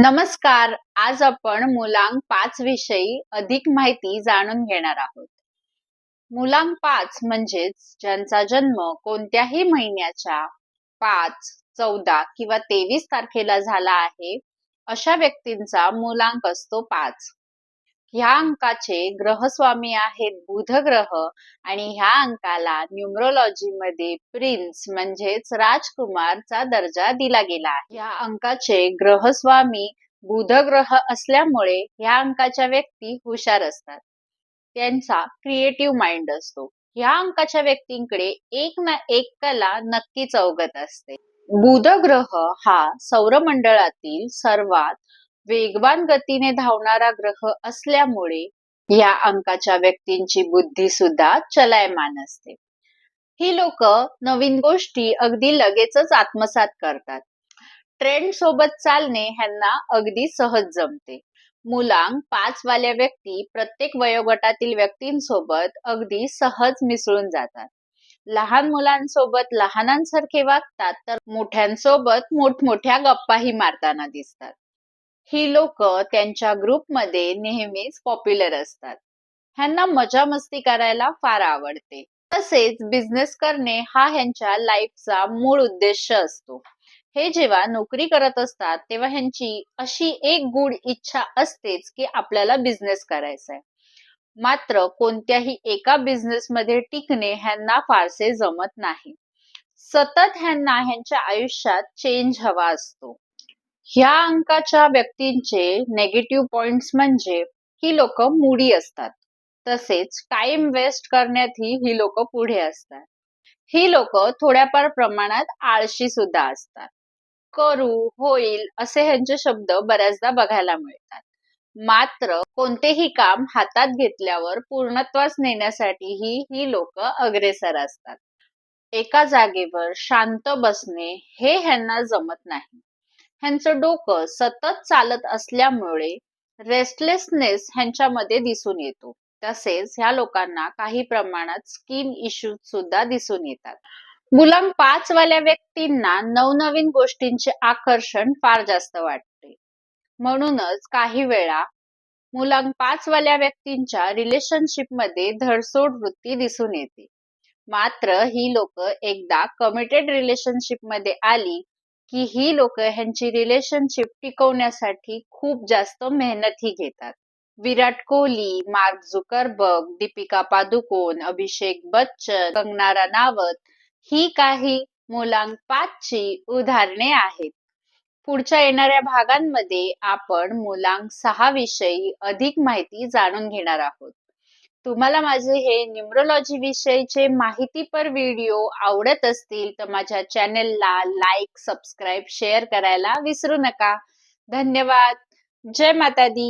नमस्कार आज आपण मुलांक पाच विषयी अधिक माहिती जाणून घेणार आहोत. मुलांक पाच म्हणजेच ज्यांचा जन्म कोणत्याही महिन्याच्या पाच चौदा किंवा तेवीस तारखेला झाला आहे अशा व्यक्तींचा मुलांक असतो पाच. ह्या अंकाचे ग्रहस्वामी आहेत बुध ग्रह आणि ह्या अंकाला न्यूमरोलॉजी मध्ये प्रिन्स म्हणजेच राजकुमारचा दर्जा दिला गेला आहे. ह्या अंकाचे ग्रहस्वामी बुध ग्रह असल्यामुळे ह्या अंकाच्या व्यक्ती हुशार असतात. त्यांचा क्रिएटिव्ह माइंड असतो. ह्या अंकाच्या व्यक्तींकडे एक ना एक कला नक्कीच अवगत असते. बुध ग्रह हा सौरमंडळातील सर्वात वेगवान गतीने धावणारा ग्रह असल्यामुळे या अंकाच्या व्यक्तींची बुद्धी सुद्धा चलायमान असते. ही लोक नवीन गोष्टी अगदी लगेचच आत्मसात करतात. ट्रेंड सोबत चालणे ह्यांना अगदी सहज जमते. मुलांक पाच वाल्या व्यक्ती प्रत्येक वयोगटातील व्यक्तींसोबत अगदी सहज मिसळून जातात. लहान मुलांसोबत लहानांसारखे वागतात तर मोठ्यांसोबत मोठमोठ्या गप्पाही मारताना दिसतात. ही लोक त्यांच्या ग्रुपमध्ये नेहमीच पॉप्युलर असतात. ह्यांना मजा मस्ती करायला फार आवडते. तसेच बिझनेस करणे हा ह्यांच्या लाईफचा मूळ उद्देश असतो. हे जेव्हा नोकरी करत असतात तेव्हा ह्यांची अशी एक गुड इच्छा असतेच की आपल्याला बिझनेस करायचा आहे मात्र कोणत्याही एका बिझनेस मध्ये टिकणे ह्यांना फारसे जमत नाही. सतत ह्यांना ह्यांच्या आयुष्यात चेंज हवा असतो. ह्या अंकाच्या व्यक्तींचे नेगेटिव्ह पॉइंट्स म्हणजे ही लोक मुडी असतात. तसेच टाइम वेस्ट करण्यातही ही लोक पुढे असतात. ही लोक थोड्याफार प्रमाणात आळशी सुद्धा असतात. करू होईल असे ह्यांचे शब्द बऱ्याचदा बघायला मिळतात. मात्र कोणतेही काम हातात घेतल्यावर पूर्णत्वास नेण्यासाठीही ही लोक अग्रेसर असतात. एका जागेवर शांत बसणे हे ह्यांना जमत नाही. ह्यांचं डोकं सतत चालत असल्यामुळे रेस्टलेसनेस ह्यांच्यामध्ये दिसून येतो. तसेच ह्या लोकांना काही प्रमाणात स्किन इश्यूज सुद्धा दिसून येतात. मुलांक पाच वाल्या व्यक्तींना नवनवीन गोष्टींचे आकर्षण फार जास्त वाटते. म्हणूनच काही वेळा मुलांक पाच वाल्या व्यक्तींच्या रिलेशनशिपमध्ये धडसोड वृत्ती दिसून येते. मात्र ही लोक एकदा कमिटेड रिलेशनशिपमध्ये आली की ही लोक ह्यांची रिलेशनशिप टिकवण्यासाठी खूप जास्त मेहनतही घेतात. विराट कोहली मार्क झुकरबर्ग दीपिका पादुकोण अभिषेक बच्चन कंगना रनावत ही काही मुलांक पाचची उदाहरणे आहेत. पुढच्या येणाऱ्या भागांमध्ये आपण मुलांक सहा विषयी अधिक माहिती जाणून घेणार आहोत. तुम्हाला माझे हे न्यूमरोलॉजी विषयीचे माहितीपर व्हिडिओ आवडत असतील तर माझ्या चॅनेलला लाईक सबस्क्राईब शेअर करायला विसरू नका. धन्यवाद. जय माता दी